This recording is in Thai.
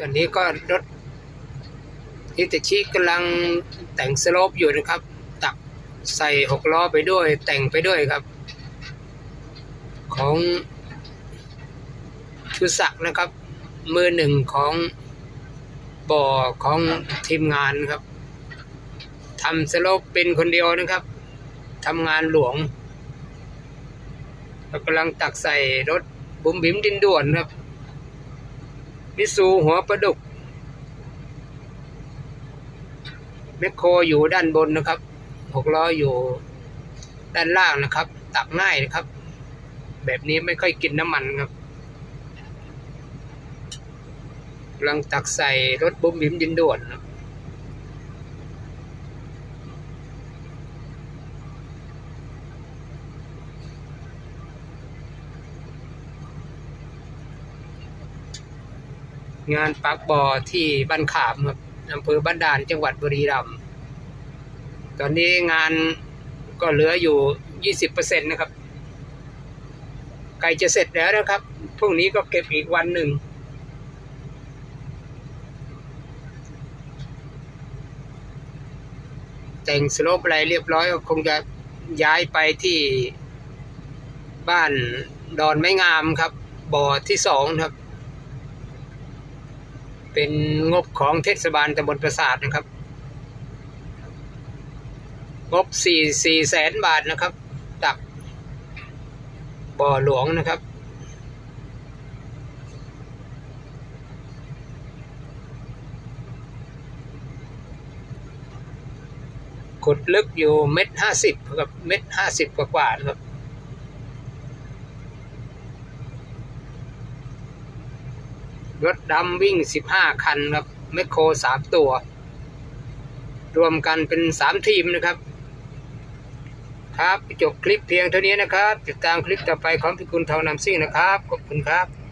ตอนนี้ก็รถฮิตชิกำลังแต่งสโลปอยู่นะครับ ตักใส่หกล้อไปด้วย แต่งไปด้วยครับ ของชุศักนะครับ มือหนึ่งของบ่อของทีมงานครับทำสโลปเป็นคนเดียวนะครับทำงานหลวงแล้วกำลังตักใส่รถบุ๋มบิ๋มดินด่วนครับ มิสูหัวประดุกแมคโครอยู่ด้านบนนะครับหกล้ออยู่ด้านล่างนะครับ ตักง่ายนะครับ แบบนี้ไม่ค่อยกินน้ำมันครับกำลังตักใส่รถบุ้มบิมยินด่วนครับ งานปักบ่อที่บ้านขามครับอำเภอบ้านด่านจังหวัดบุรีรัมย์ตอนนี้งานก็เหลืออยู่20%นะครับไก่จะเสร็จแล้วนะครับ พรุ่งนี้ก็เก็บอีกวันหนึ่ง แต่งสโลปอะไรเรียบร้อยก็คงจะย้ายไปที่บ้านดอนไม้งามครับ บ่อที่สองครับ เป็นงบของเทศบาลตำบลปราสาทนะครับ งบสี่สี่แสนบาทนะครับ ตักบ่อหลวงนะครับขุดลึกอยู่เม็ดห้าสิบกับเม็ดห้าสิบกว่าๆนะครับ รถดำวิ่ง 15 คันครับแมคโคร3ตัว รวมกันเป็น 3 ทีมนะครับ ครับจบคลิปเพียงเท่านี้นะครับ ติดตามคลิปต่อไปของพิกุลเทานำซิ่งนะครับ ขอบคุณครับ